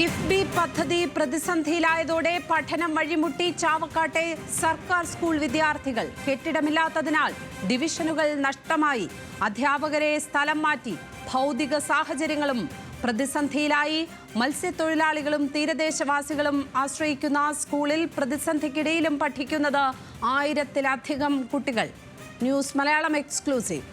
കിഫ്ബി പദ്ധതി പ്രതിസന്ധിയിലായതോടെ പഠനം വഴിമുട്ടി ചാവക്കാട്ടെ സർക്കാർ സ്കൂൾ വിദ്യാർത്ഥികൾ കെട്ടിടമില്ലാത്തതിനാൽ ഡിവിഷനുകൾ നഷ്ടമായി. അധ്യാപകരെ സ്ഥലം മാറ്റി ഭൗതിക സാഹചര്യങ്ങളും പ്രതിസന്ധിയിലായി. മത്സ്യത്തൊഴിലാളികളും തീരദേശവാസികളും ആശ്രയിക്കുന്ന സ്കൂളിൽ പ്രതിസന്ധിക്കിടയിലും പഠിക്കുന്നത് ആയിരത്തിലധികം കുട്ടികൾ. News Malayalam exclusive.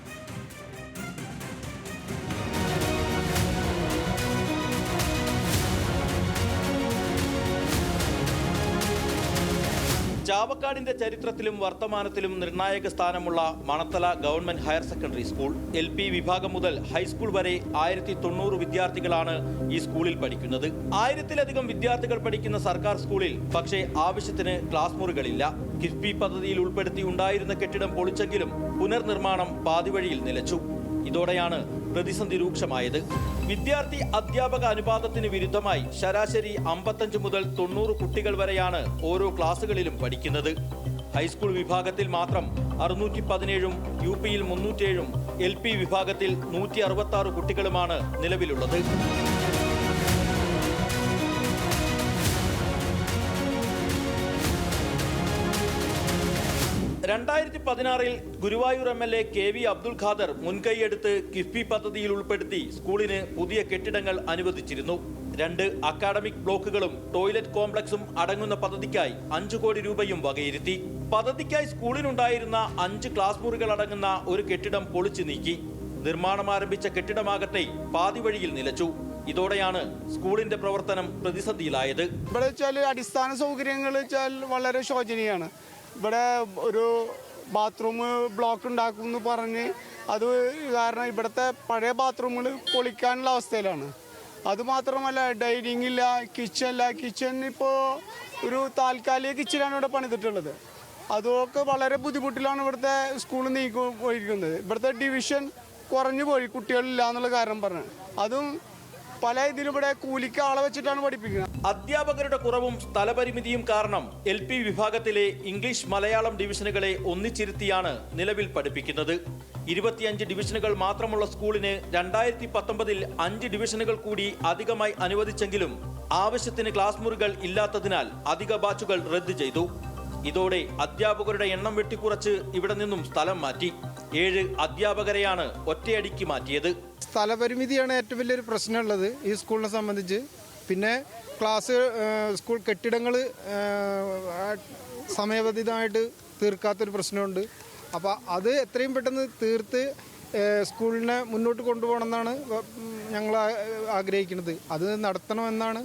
ചാവക്കാടിന്റെ ചരിത്രത്തിലും വർത്തമാനത്തിലും നിർണായക സ്ഥാനമുള്ള Manathala government higher secondary school L P വിഭാഗം മുതൽ ഹൈസ്കൂൾ വരെ ആയിരത്തി തൊണ്ണൂറ് വിദ്യാർത്ഥികളാണ് ഈ സ്കൂളിൽ പഠിക്കുന്നത്. ആയിരത്തിലധികം വിദ്യാർത്ഥികൾ പഠിക്കുന്ന സർക്കാർ സ്കൂളിൽ പക്ഷേ ആവശ്യത്തിന് ക്ലാസ് മുറികളില്ല. കിഫ്ബി പദ്ധതിയിൽ ഉൾപ്പെടുത്തി ഉണ്ടായിരുന്ന കെട്ടിടം പൊളിച്ചെങ്കിലും പുനർനിർമ്മാണം പാതിവഴിയിൽ നിലച്ചു. ഇതോടെയാണ് പ്രതിസന്ധി രൂക്ഷമായത്. വിദ്യാർത്ഥി അധ്യാപക അനുപാതത്തിന് വിരുദ്ധമായി ശരാശരി അമ്പത്തഞ്ച് മുതൽ തൊണ്ണൂറ് കുട്ടികൾ വരെയാണ് ഓരോ ക്ലാസുകളിലും പഠിക്കുന്നത്. ഹൈസ്കൂൾ വിഭാഗത്തിൽ മാത്രം അറുന്നൂറ്റി പതിനേഴും യു പിയിൽ മുന്നൂറ്റേഴും എൽ പി വിഭാഗത്തിൽ നൂറ്റി അറുപത്തി കുട്ടികളുമാണ് നിലവിലുള്ളത്. രണ്ടായിരത്തി പതിനാറിൽ Guruvayur M L A K V Abdul Khader മുൻകൈയെടുത്ത് കിഫ്ബി പദ്ധതിയിൽ ഉൾപ്പെടുത്തി സ്കൂളിന് പുതിയ കെട്ടിടങ്ങൾ അനുവദിച്ചിരുന്നു. രണ്ട് അക്കാഡമിക് ബ്ലോക്കുകളും ടോയ്ലറ്റ് കോംപ്ലക്സും അടങ്ങുന്ന പദ്ധതിക്കായി അഞ്ചു കോടി രൂപയും വകയിരുത്തി. പദ്ധതിക്കായി സ്കൂളിനുണ്ടായിരുന്ന അഞ്ച് ക്ലാസ് മുറികൾ അടങ്ങുന്ന ഒരു കെട്ടിടം പൊളിച്ചു നീക്കി. നിർമ്മാണം ആരംഭിച്ച കെട്ടിടമാകട്ടെ പാതിവഴിയിൽ നിലച്ചു. ഇതോടെയാണ് സ്കൂളിന്റെ പ്രവർത്തനം പ്രതിസന്ധിയിലായത്. ഇവിടെ വെച്ചാൽ അടിസ്ഥാന സൗകര്യങ്ങൾ വെച്ചാൽ വളരെ ശോചനീയമാണ് ഇവിടെ ഒരു ബാത്റൂം ബ്ലോക്ക് ഉണ്ടാക്കും എന്ന് പറഞ്ഞ് അത് കാരണം ഇവിടുത്തെ പഴയ ബാത്റൂമുകൾ പൊളിക്കാനുള്ള അവസ്ഥയിലാണ്. അതുമാത്രമല്ല ഡൈനിങ് ഇല്ല കിച്ചൺ ഇല്ല. കിച്ചൺ ഇപ്പോൾ ഒരു താൽക്കാലിക കിച്ചനാണ് ഇവിടെ പണിതിട്ടുള്ളത്. അതൊക്കെ വളരെ ബുദ്ധിമുട്ടിലാണ് ഇവിടുത്തെ സ്കൂൾ നീക്കി പോയിരിക്കുന്നത്. ഇവിടുത്തെ ഡിവിഷൻ കുറഞ്ഞു പോയി കുട്ടികളില്ല എന്നുള്ള കാരണം പറഞ്ഞു. അതും പല ഇതിലും ഇവിടെ കൂലിക്ക് ആളെ വെച്ചിട്ടാണ് പഠിപ്പിക്കുന്നത്. അധ്യാപകരുടെ കുറവും സ്ഥലപരിമിതിയും കാരണം എൽ പി വിഭാഗത്തിലെ ഇംഗ്ലീഷ് മലയാളം ഡിവിഷനുകളെ ഒന്നിച്ചിരുത്തിയാണ് നിലവിൽ പഠിപ്പിക്കുന്നത്. ഇരുപത്തിയഞ്ച് ഡിവിഷനുകൾ മാത്രമുള്ള സ്കൂളിന് രണ്ടായിരത്തി പത്തൊമ്പതിൽ അഞ്ച് ഡിവിഷനുകൾ കൂടി അധികമായി അനുവദിച്ചെങ്കിലും ആവശ്യത്തിന് ക്ലാസ് മുറികൾ ഇല്ലാത്തതിനാൽ അധിക ബാച്ചുകൾ റദ്ദു ചെയ്തു. ഇതോടെ അധ്യാപകരുടെ എണ്ണം വെട്ടിക്കുറച്ച് ഇവിടെ നിന്നും സ്ഥലം മാറ്റി. ഏഴ് അധ്യാപകരെയാണ് ഒറ്റയടിക്ക് മാറ്റിയത്. സ്ഥലപരിമിതിയാണ് ഏറ്റവും വലിയൊരു പ്രശ്നമുള്ളത് ഈ സ്കൂളിനെ സംബന്ധിച്ച്. പിന്നെ ക്ലാസ് സ്കൂൾ കെട്ടിടങ്ങൾ സമയബന്ധിതമായിട്ട് തീർക്കാത്തൊരു പ്രശ്നമുണ്ട്. അപ്പോൾ അത് എത്രയും പെട്ടെന്ന് തീർത്ത് സ്കൂളിനെ മുന്നോട്ട് കൊണ്ടുപോകണം എന്നാണ് ഞങ്ങൾ ആഗ്രഹിക്കുന്നത്. അത് നടത്തണമെന്നാണ്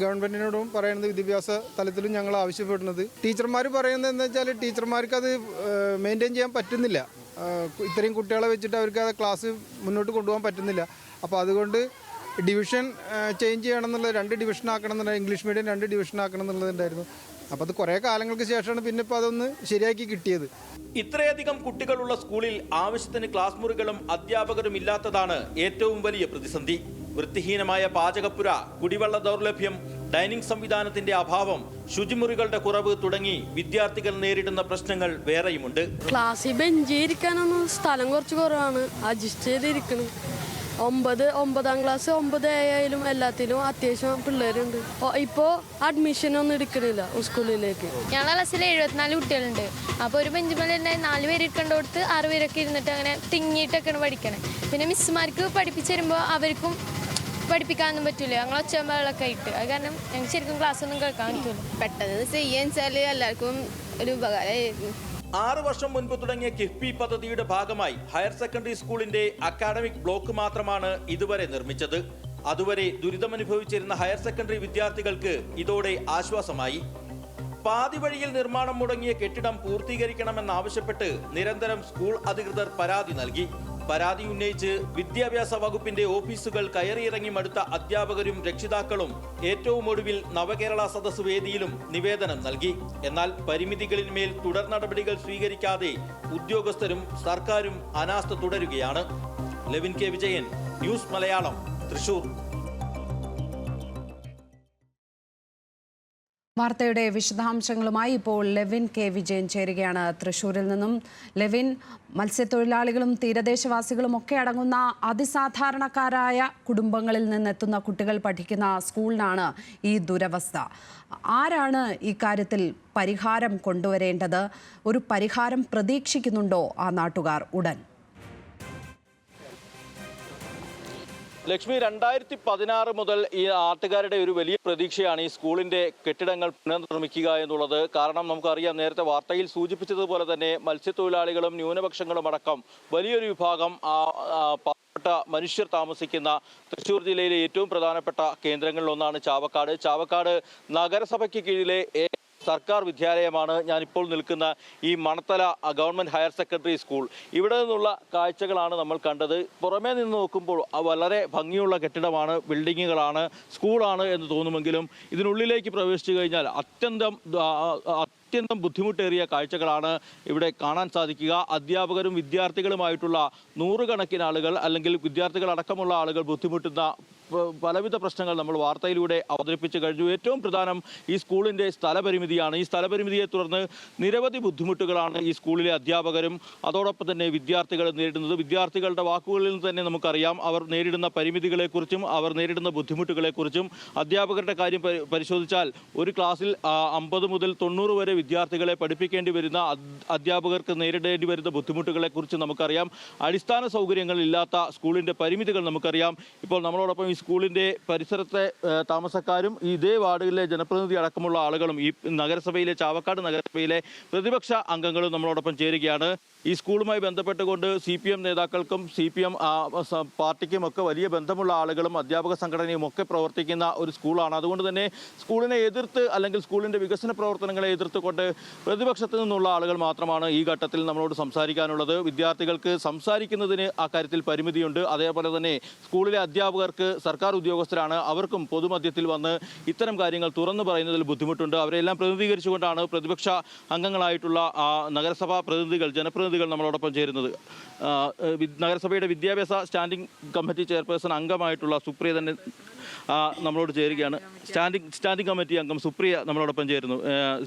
ഗവൺമെന്റിനോടും പറയുന്നത് വിദ്യാഭ്യാസ തലത്തിലും ഞങ്ങൾ ആവശ്യപ്പെടുന്നത്. ടീച്ചർമാർ പറയുന്നത് എന്താ വെച്ചാൽ ടീച്ചർമാർക്ക് അത് മെയിന്റെയിൻ ചെയ്യാൻ പറ്റുന്നില്ല. ഇത്രയും കുട്ടികളെ വെച്ചിട്ട് അവർക്ക് അത് ക്ലാസ് മുന്നോട്ട് കൊണ്ടുപോകാൻ പറ്റുന്നില്ല. അപ്പോൾ അതുകൊണ്ട് ഡിവിഷൻ ചേഞ്ച് ചെയ്യണം എന്നുള്ളത് രണ്ട് ഡിവിഷൻ ആക്കണം എന്നുള്ളത് ഇംഗ്ലീഷ് മീഡിയം രണ്ട് ഡിവിഷൻ ആക്കണം എന്നുള്ളതുണ്ടായിരുന്നു അപ്പോൾ അത് കുറേ കാലങ്ങൾക്ക് ശേഷമാണ് പിന്നെ ഇപ്പോൾ അതൊന്ന് ശരിയാക്കി കിട്ടിയത്. ഇത്രയധികം കുട്ടികളുള്ള സ്കൂളിൽ ആവശ്യത്തിന് ക്ലാസ് മുറികളും അധ്യാപകരും ഇല്ലാത്തതാണ് ഏറ്റവും വലിയ പ്രതിസന്ധി. വൃത്തിഹീനമായ പാചകപ്പുര കുടിവെള്ള ദൗർലഭ്യം ഡൈനിങ് സംവിധാനത്തിന്റെ അഭാവം ശുചിമുറികളുടെ കുറവ് തുടങ്ങി വിദ്യാർത്ഥികൾ നേരിടുന്ന പ്രശ്നങ്ങൾ വേറെയുമുണ്ട്. ക്ലാസ്സിൽ ബെഞ്ച് ഇരിക്കാനൊന്നും സ്ഥലം കുറച്ച് കുറവാണ്. അഡ്ജസ്റ്റ് ചെയ്തിരിക്കണം. ഒമ്പത് ഒമ്പതാം ക്ലാസ് ഒമ്പത് ആയാലും എല്ലാത്തിലും അത്യാവശ്യം പിള്ളേരുണ്ട്. ഇപ്പോൾ ഇപ്പോ അഡ്മിഷൻ ഒന്നും എടുക്കണില്ല സ്കൂളിലേക്ക്. ഞങ്ങളെ ക്ലാസ്സിൽ എഴുപത്തിനാല് കുട്ടികളുണ്ട്. അപ്പോൾ ഒരു ബെഞ്ചുമേൽ തന്നെ നാല് പേര് ഇരിക്കേണ്ടടുത്ത് ആറ് പേരൊക്കെ ഇരുന്നിട്ട് അങ്ങനെ തിങ്ങിയിട്ടൊക്കെയാണ് പഠിക്കണേ. പിന്നെ മിസ്സുമാർക്ക് പഠിപ്പിച്ചു തരുമ്പോൾ അവർക്കും പഠിപ്പിക്കാനൊന്നും പറ്റില്ല ഞങ്ങൾ ഒച്ചമ്പകളൊക്കെ ആയിട്ട്. അത് കാരണം ഞങ്ങൾക്ക് ശരിക്കും ക്ലാസ് ഒന്നും കേൾക്കാൻ പറ്റില്ല പെട്ടെന്ന് ചെയ്യാൻ വെച്ചാൽ എല്ലാവർക്കും ഒരു ഉപകാരമായിരുന്നു ആറ് വർഷം മുൻപ് തുടങ്ങിയ കിഫ്ബി പദ്ധതിയുടെ ഭാഗമായി ഹയർ സെക്കൻഡറി സ്കൂളിന്റെ അക്കാഡമിക് ബ്ലോക്ക് മാത്രമാണ് ഇതുവരെ നിർമ്മിച്ചത്. അതുവരെ ദുരിതമനുഭവിച്ചിരുന്ന ഹയർ സെക്കൻഡറി വിദ്യാർത്ഥികൾക്ക് ഇതോടെ ആശ്വാസമായി. പാതി വഴിയിൽ നിർമ്മാണം മുടങ്ങിയ കെട്ടിടം പൂർത്തീകരിക്കണമെന്നാവശ്യപ്പെട്ട് നിരന്തരം സ്കൂൾ അധികൃതർ പരാതി നൽകി. പരാതി ഉന്നയിച്ച് വിദ്യാഭ്യാസ വകുപ്പിന്റെ ഓഫീസുകൾ കയറിയിറങ്ങി മടുത്ത അധ്യാപകരും രക്ഷിതാക്കളും ഏറ്റവും ഒടുവിൽ നവകേരള സദസ് വേദിയിലും നിവേദനം നൽകി. എന്നാൽ പരിമിതികളിന്മേൽ തുടർ നടപടികൾ സ്വീകരിക്കാതെ ഉദ്യോഗസ്ഥരും സർക്കാരും അനാസ്ഥ തുടരുകയാണ്. Levin K Vijayan news Malayalam Thrissur. വാർത്തയുടെ വിശദാംശങ്ങളുമായി ഇപ്പോൾ ലെവിൻ കെ വിജയൻ ചേരുകയാണ്. തൃശൂരിൽ നിന്നും ലെവിൻ മത്സ്യത്തൊഴിലാളികളും തീരദേശവാസികളും ഒക്കെ അടങ്ങുന്ന അതിസാധാരണക്കാരായ കുടുംബങ്ങളിൽ നിന്നെത്തുന്ന കുട്ടികൾ പഠിക്കുന്ന സ്കൂളിനാണ് ഈ ദുരവസ്ഥ. ആരാണ് ഈ കാര്യത്തിൽ പരിഹാരം കൊണ്ടുവരേണ്ടത്? ഒരു പരിഹാരം പ്രതീക്ഷിക്കുന്നുണ്ടോ ആ നാട്ടുകാർ? ഉടൻ. ലക്ഷ്മി രണ്ടായിരത്തി പതിനാറ് മുതൽ ഈ ആർട്ടുകാരുടെ ഒരു വലിയ പ്രതീക്ഷയാണ് ഈ സ്കൂളിന്റെ കെട്ടിടങ്ങൾ പുനർനിർമ്മിക്കുക എന്നുള്ളത്. കാരണം നമുക്കറിയാം നേരത്തെ വാർത്തയിൽ സൂചിപ്പിച്ചതുപോലെ തന്നെ മത്സ്യത്തൊഴിലാളികളും ന്യൂനപക്ഷങ്ങളും അടക്കം വലിയൊരു വിഭാഗം പാവപ്പെട്ട മനുഷ്യർ താമസിക്കുന്ന തൃശ്ശൂർ ജില്ലയിലെ ഏറ്റവും പ്രധാനപ്പെട്ട കേന്ദ്രങ്ങളിലൊന്നാണ് ചാവക്കാട്. ചാവക്കാട് നഗരസഭയ്ക്ക് കീഴിലെ ഏ- സർക്കാർ വിദ്യാലയമാണ് ഞാനിപ്പോൾ നിൽക്കുന്ന ഈ Manathala government higher secondary school. ഇവിടെ നിന്നുള്ള കാഴ്ചകളാണ് നമ്മൾ കണ്ടത്. പുറമേ നിന്ന് നോക്കുമ്പോൾ വളരെ ഭംഗിയുള്ള കെട്ടിടമാണ് ബിൽഡിങ്ങുകളാണ് സ്കൂളാണ് എന്ന് തോന്നുമെങ്കിലും ഇതിനുള്ളിലേക്ക് പ്രവേശിച്ചു കഴിഞ്ഞാൽ അത്യന്തം അത്യന്തം ബുദ്ധിമുട്ടേറിയ കാഴ്ചകളാണ് ഇവിടെ കാണാൻ സാധിക്കുക. അധ്യാപകരും വിദ്യാർത്ഥികളുമായിട്ടുള്ള നൂറുകണക്കിന് ആളുകൾ അല്ലെങ്കിൽ വിദ്യാർത്ഥികൾ അടക്കമുള്ള ആളുകൾ ബുദ്ധിമുട്ടുന്ന പലവിധ പ്രശ്നങ്ങൾ നമ്മൾ വാർത്തയിലൂടെ അവതരിപ്പിച്ചു കഴിഞ്ഞു. ഏറ്റവും പ്രധാനം ഈ സ്കൂളിന്റെ സ്ഥലപരിമിതിയാണ്. ഈ സ്ഥലപരിമിതിയെ തുടർന്ന് നിരവധി ബുദ്ധിമുട്ടുകളാണ് ഈ സ്കൂളിലെ അധ്യാപകരും അതോടൊപ്പം തന്നെ വിദ്യാർത്ഥികൾ നേരിടുന്നത്. വിദ്യാർത്ഥികളുടെ വാക്കുകളിൽ നിന്ന് തന്നെ നമുക്കറിയാം. അവർ നേരിടുന്ന പരിമിതികളെക്കുറിച്ചും അവർ നേരിടുന്ന ബുദ്ധിമുട്ടുകളെക്കുറിച്ചും അധ്യാപകരുടെ കാര്യം പരിശോധിച്ചാൽ ഒരു ക്ലാസ്സിൽ അമ്പത് മുതൽ തൊണ്ണൂറ് വരെ വിദ്യാർത്ഥികളെ പഠിപ്പിക്കേണ്ടി വരുന്ന അധ്യാപകർക്ക് നേരിടേണ്ടി വരുന്ന ബുദ്ധിമുട്ടുകളെക്കുറിച്ച് നമുക്കറിയാം. അടിസ്ഥാന സൗകര്യങ്ങൾ ഇല്ലാത്ത സ്കൂളിന്റെ പരിമിതികൾ നമുക്കറിയാം. ഇപ്പോൾ നമ്മളോടൊപ്പം സ്കൂളിന്റെ പരിസരത്തെ താമസക്കാരും ഇതേ വാർഡുകളിലെ ജനപ്രതിനിധി അടക്കമുള്ള ആളുകളും ഈ നഗരസഭയിലെ ചാവക്കാട് നഗരസഭയിലെ പ്രതിപക്ഷ അംഗങ്ങളും നമ്മളോടൊപ്പം ചേരുകയാണ്. ഈ സ്കൂളുമായി ബന്ധപ്പെട്ടുകൊണ്ട് സി പി എം നേതാക്കൾക്കും സി പി എം പാർട്ടിക്കും ഒക്കെ വലിയ ബന്ധമുള്ള ആളുകളും അധ്യാപക സംഘടനയും ഒക്കെ പ്രവർത്തിക്കുന്ന ഒരു സ്കൂളാണ്. അതുകൊണ്ട് തന്നെ സ്കൂളിനെ എതിർത്ത് അല്ലെങ്കിൽ സ്കൂളിന്റെ വികസന പ്രവർത്തനങ്ങളെ എതിർത്തുകൊണ്ട് പ്രതിപക്ഷത്തു നിന്നുള്ള ആളുകൾ മാത്രമാണ് ഈ ഘട്ടത്തിൽ നമ്മളോട് സംസാരിക്കാനുള്ളത്. വിദ്യാർത്ഥികൾക്ക് സംസാരിക്കുന്നതിന് ആ കാര്യത്തിൽ പരിമിതിയുണ്ട്. അതേപോലെ തന്നെ സ്കൂളിലെ അധ്യാപകർക്ക് സർക്കാർ ഉദ്യോഗസ്ഥരാണ്. അവർക്കും പൊതുമധ്യത്തിൽ വന്ന് ഇത്തരം കാര്യങ്ങൾ തുറന്നു പറയുന്നതിൽ ബുദ്ധിമുട്ടുണ്ട്. അവരെല്ലാം പ്രതിനിധീകരിച്ചുകൊണ്ടാണ് പ്രതിപക്ഷ അംഗങ്ങളായിട്ടുള്ള നഗരസഭാ പ്രതിനിധികൾ ജനപ്രതിനിധികൾ നമ്മളോടൊപ്പം ചേരുന്നത്. നഗരസഭയുടെ വിദ്യാഭ്യാസ സ്റ്റാൻഡിംഗ് കമ്മിറ്റി ചെയർപേഴ്സൺ അംഗമായിട്ടുള്ള സുപ്രിയ തന്നെ നമ്മളോട് ചേരുകയാണ്. സ്റ്റാൻഡിംഗ് സ്റ്റാൻഡിംഗ് കമ്മിറ്റി അംഗം സുപ്രിയ നമ്മളോടൊപ്പം ചേരുന്നു.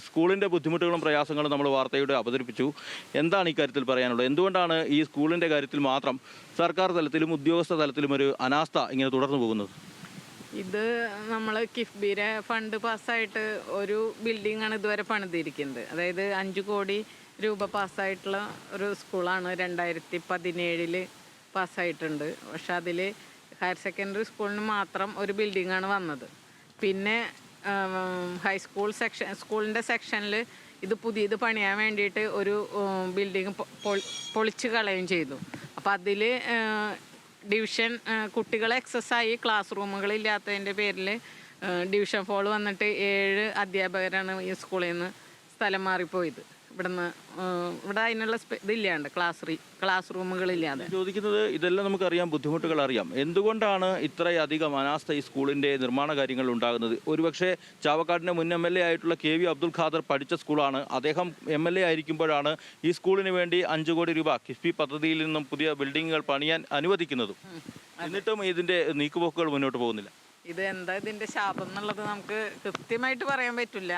സ്കൂളിന്റെ ബുദ്ധിമുട്ടുകളും പ്രയാസങ്ങളും നമ്മൾ വാർത്തയുടെ അവതരിപ്പിച്ചു. എന്താണ് ഈ കാര്യത്തിൽ പറയാനുള്ളത്? എന്തുകൊണ്ടാണ് ഈ സ്കൂളിന്റെ കാര്യത്തിൽ മാത്രം സർക്കാർ തലത്തിലും ഉദ്യോഗസ്ഥ തലത്തിലും ഒരു അനാസ്ഥ ഇങ്ങനെ തുടർന്നു പോകുന്നത്? ഇത് നമ്മൾ കിഫ്ബിയുടെ ഫണ്ട് പാസ്സായിട്ട് ഒരു ബിൽഡിംഗ് ആണ് ഇതുവരെ പണിതിരിക്കുന്നത്. അതായത് അഞ്ച് കോടി രൂപ പാസ്സായിട്ടുള്ള ഒരു സ്കൂളാണ് രണ്ടായിരത്തി പതിനേഴിൽ പാസ്സായിട്ടുണ്ട്. പക്ഷെ അതിൽ ഹയർ സെക്കൻഡറി സ്കൂളിന് മാത്രം ഒരു ബിൽഡിംഗ് ആണ് വന്നത്. പിന്നെ ഹൈസ്കൂൾ സെക്ഷൻ സ്കൂളിന്റെ സെക്ഷനിൽ ഇത് പുതിയത് പണിയാൻ വേണ്ടിയിട്ട് ഒരു ബിൽഡിങ് പൊളിച്ച് കളയുകയും ചെയ്തു. അപ്പോൾ അതിൽ ഡിവിഷൻ കുട്ടികൾ എക്സസ് ആയി. ക്ലാസ് റൂമുകളില്ലാത്തതിന്റെ പേരിൽ ഡിവിഷൻ ഫോൾ വന്നിട്ട് ഏഴ് അധ്യാപകരാണ് ഈ സ്കൂളിൽ നിന്ന് സ്ഥലം മാറിപ്പോയത്. ഇവിടുന്ന് ഇവിടെ അതിനുള്ള ഇതില്ലാണ്ട് ക്ലാസ് റീ ക്ലാസ് റൂമുകളില്ലാതെ ചോദിക്കുന്നത് ഇതെല്ലാം നമുക്കറിയാം ബുദ്ധിമുട്ടുകൾ അറിയാം എന്തുകൊണ്ടാണ് ഇത്രയധികം അനാസ്ഥ ഈ സ്കൂളിന്റെ നിർമ്മാണ കാര്യങ്ങൾ ഉണ്ടാകുന്നത്? ഒരുപക്ഷെ ചാവക്കാടിന്റെ മുൻ എം എൽ എ ആയിട്ടുള്ള കെ വി അബ്ദുൽ ഖാദർ പഠിച്ച സ്കൂളാണ്. അദ്ദേഹം എം എൽ എ ആയിരിക്കുമ്പോഴാണ് ഈ സ്കൂളിന് വേണ്ടി അഞ്ച് കോടി രൂപ കിഫ്ബി പദ്ധതിയിൽ നിന്നും പുതിയ ബിൽഡിങ്ങുകൾ പണിയാൻ അനുവദിക്കുന്നതും. എന്നിട്ടും ഇതിന്റെ നീക്കുപോക്കുകൾ മുന്നോട്ട് പോകുന്നില്ല. ഇത് എന്താ ഇതിന്റെ ശാപം എന്നുള്ളത് നമുക്ക് കൃത്യമായിട്ട് പറയാൻ പറ്റില്ല.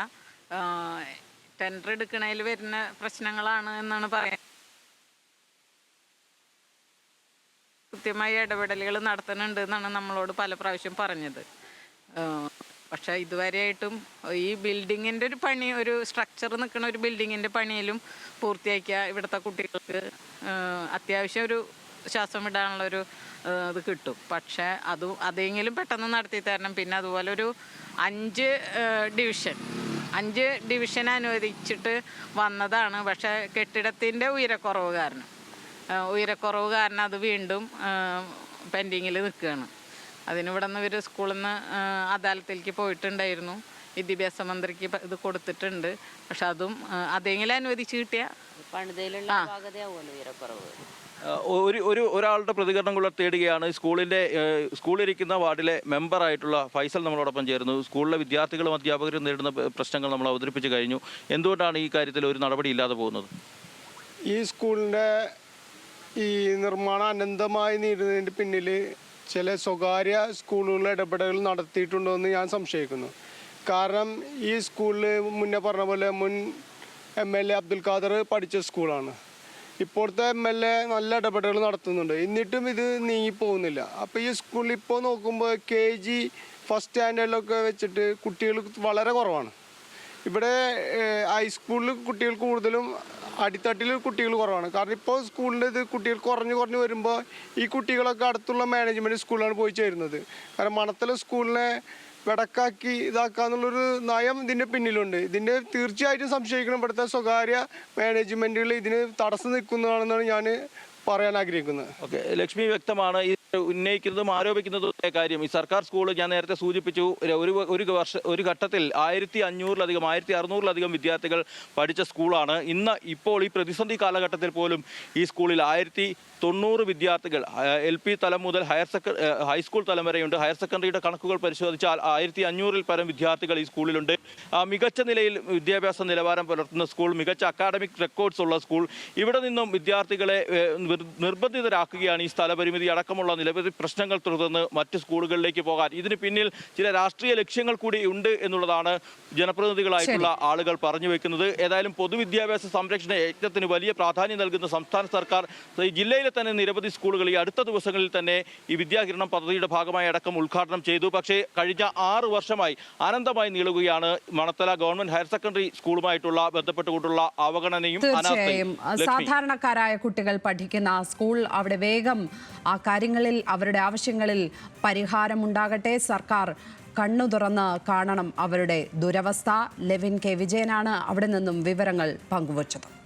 ടെൻഡർ എടുക്കണതിൽ വരുന്ന പ്രശ്നങ്ങളാണ് എന്നാണ് പറയാൻ കൃത്യമായ ഇടപെടലുകൾ നടത്തുന്നുണ്ട് എന്നാണ് നമ്മളോട് പല പ്രാവശ്യം പറഞ്ഞത്. പക്ഷേ ഇതുവരെയായിട്ടും ഈ ബിൽഡിങ്ങിന്റെ ഒരു പണി ഒരു സ്ട്രക്ചർ നിൽക്കുന്ന ഒരു ബിൽഡിങ്ങിന്റെ പണിയിലും പൂർത്തിയാക്കിയ ഇവിടുത്തെ കുട്ടികൾക്ക് അത്യാവശ്യം ഒരു ശ്വാസം വിടാനുള്ള ഒരു ഇത് കിട്ടും. പക്ഷേ അത് അതെങ്കിലും പെട്ടെന്ന് നടത്തി തരണം പിന്നെ അതുപോലെ ഒരു അഞ്ച് ഡിവിഷൻ അഞ്ച് ഡിവിഷൻ അനുവദിച്ചിട്ട് വന്നതാണ്. പക്ഷേ കെട്ടിടത്തിന്റെ ഉയരക്കുറവ് കാരണം. ഉയരക്കുറവ് കാരണം അത് വീണ്ടും പെൻഡിങ്ങിൽ നിൽക്കുകയാണ്. അതിനിവിടെ നിന്ന് ഇവർ സ്കൂളിൽ നിന്ന് അദാലത്തിലേക്ക് പോയിട്ടുണ്ടായിരുന്നു. വിദ്യാഭ്യാസ മന്ത്രിക്ക് ഇത് കൊടുത്തിട്ടുണ്ട്. പക്ഷെ അതും അതെങ്കിലും അനുവദിച്ച് കിട്ടിയ? പണിതയിലുള്ള ഉയരക്കുറവ്. ഒരു ഒരു ഒരാളുടെ പ്രതികരണം കൂടെ തേടുകയാണ്. സ്കൂളിന്റെ സ്കൂളിലിരിക്കുന്ന വാർഡിലെ മെമ്പറായിട്ടുള്ള ഫൈസൽ നമ്മളോടൊപ്പം ചേരുന്നു. സ്കൂളിലെ വിദ്യാർത്ഥികളും അധ്യാപകരും നേരിടുന്ന പ്രശ്നങ്ങൾ നമ്മൾ അവതരിപ്പിച്ച് കഴിഞ്ഞു. എന്തുകൊണ്ടാണ് ഈ കാര്യത്തിൽ ഒരു നടപടി ഇല്ലാതെ പോകുന്നത്? ഈ സ്കൂളിന്റെ ഈ നിർമ്മാണം അനന്തമായി നീടുന്നതിന്റെ പിന്നിൽ ചില സ്വകാര്യ സ്കൂളുകളിലെ ഇടപെടലുകൾ നടത്തിയിട്ടുണ്ടോ എന്ന് ഞാൻ സംശയിക്കുന്നു. കാരണം ഈ സ്കൂളിൽ മുന്നേ പറഞ്ഞ പോലെ മുൻ M L A Abdul Khader പഠിച്ച സ്കൂളാണ്. ഇപ്പോഴത്തെ എം എൽ എ നല്ല ഇടപെടലുകൾ നടത്തുന്നുണ്ട്. എന്നിട്ടും ഇത് നീങ്ങിപ്പോകുന്നില്ല അപ്പോൾ ഈ സ്കൂളിൽ ഇപ്പോ നോക്കുമ്പോൾ കെ ജി ഫസ്റ്റ് സ്റ്റാൻഡേർഡിലൊക്കെ വെച്ചിട്ട് കുട്ടികൾ വളരെ കുറവാണ്. ഇവിടെ ഹൈസ്കൂളിൽ കുട്ടികൾ കൂടുതലും അടിത്തട്ടിൽ കുട്ടികൾ കുറവാണ്. കാരണം ഇപ്പോൾ സ്കൂളിന്റെ ഇത് കുട്ടികൾ കുറഞ്ഞു കുറഞ്ഞു വരുമ്പോൾ ഈ കുട്ടികളൊക്കെ അടുത്തുള്ള മാനേജ്മെന്റ് സ്കൂളിലാണ് പോയി ചേരുന്നത്. കാരണം മണത്തല സ്കൂളിനെ വെടക്കാക്കി ഇതാക്കാന്നുള്ളൊരു നയം ഇതിന്റെ പിന്നിലുണ്ട്. ഇതിന്റെ തീർച്ചയായിട്ടും സംശയിക്കണം ഇവിടുത്തെ സ്വകാര്യ മാനേജ്മെന്റുകൾ ഇതിന് തടസ്സം നിൽക്കുന്നതാണെന്നാണ് ഞാൻ പറയാൻ ആഗ്രഹിക്കുന്നത്. ഓക്കെ. ലക്ഷ്മി വ്യക്തമാണ് ഉന്നയിക്കുന്നതും ആരോപിക്കുന്നതും ഒരേ കാര്യം. ഈ സർക്കാർ സ്കൂൾ ഞാൻ നേരത്തെ സൂചിപ്പിച്ചു ഒരു- ഒരു വർഷ ഒരു ഘട്ടത്തിൽ ആയിരത്തി അഞ്ഞൂറിലധികം ആയിരത്തി അറുന്നൂറിലധികം വിദ്യാർത്ഥികൾ പഠിച്ച സ്കൂളാണ്. ഇന്ന് ഇപ്പോൾ ഈ പ്രതിസന്ധി കാലഘട്ടത്തിൽ പോലും ഈ സ്കൂളിൽ ആയിരത്തി തൊണ്ണൂറ് വിദ്യാർത്ഥികൾ എൽ പി തലം മുതൽ ഹയർ സെക്ക ഹൈസ്കൂൾ തലം വരെയുണ്ട്. ഹയർ സെക്കൻഡറിയുടെ കണക്കുകൾ പരിശോധിച്ചാൽ ആയിരത്തി അഞ്ഞൂറിൽ പരം വിദ്യാർത്ഥികൾ ഈ സ്കൂളിലുണ്ട്. മികച്ച നിലയിൽ വിദ്യാഭ്യാസ നിലവാരം പുലർത്തുന്ന സ്കൂൾ മികച്ച അക്കാഡമിക് റെക്കോർഡ്സ് ഉള്ള സ്കൂൾ. ഇവിടെ നിന്നും വിദ്യാർത്ഥികളെ നിർബന്ധിതരാക്കുകയാണ് ഈ സ്ഥലപരിമിതി അടക്കമുള്ള നിരവധി പ്രശ്നങ്ങൾ തുടർന്ന് മറ്റ് സ്കൂളുകളിലേക്ക് പോകാൻ. ഇതിന് പിന്നിൽ ചില രാഷ്ട്രീയ ലക്ഷ്യങ്ങൾ കൂടി ഉണ്ട് എന്നുള്ളതാണ് ജനപ്രതിനിധികളായിട്ടുള്ള ആളുകൾ പറഞ്ഞു വെക്കുന്നത്. ഏതായാലും പൊതുവിദ്യാഭ്യാസ സംരക്ഷണ യജ്ഞത്തിന് വലിയ പ്രാധാന്യം നൽകുന്ന സംസ്ഥാന സർക്കാർ ഈ ജില്ലയിലെ തന്നെ നിരവധി സ്കൂളുകൾ ഈ അടുത്ത ദിവസങ്ങളിൽ തന്നെ ഈ വിദ്യാകിരണം പദ്ധതിയുടെ ഭാഗമായി അടക്കം ഉദ്ഘാടനം ചെയ്തു. പക്ഷേ കഴിഞ്ഞ ആറ് വർഷമായി അനന്തമായി നീളുകയാണ് മണത്തല ഗവൺമെന്റ് ഹയർ സെക്കൻഡറി സ്കൂളുമായിട്ടുള്ള ബന്ധപ്പെട്ടുകൊണ്ടുള്ള അവഗണനയും തീർച്ചയായും. സാധാരണക്കാരായ കുട്ടികൾ പഠിക്കുന്ന സ്കൂൾ അവിടെ വേഗം ആ കാര്യങ്ങളിൽ അവരുടെ ആവശ്യങ്ങളിൽ പരിഹാരമുണ്ടാകട്ടെ. സർക്കാർ കണ്ണു തുറന്ന് കാണണം അവരുടെ ദുരവസ്ഥ. ലെവിൻ കെ. വിജയനാണ് അവിടെ നിന്നും വിവരങ്ങൾ പങ്കുവച്ചത്.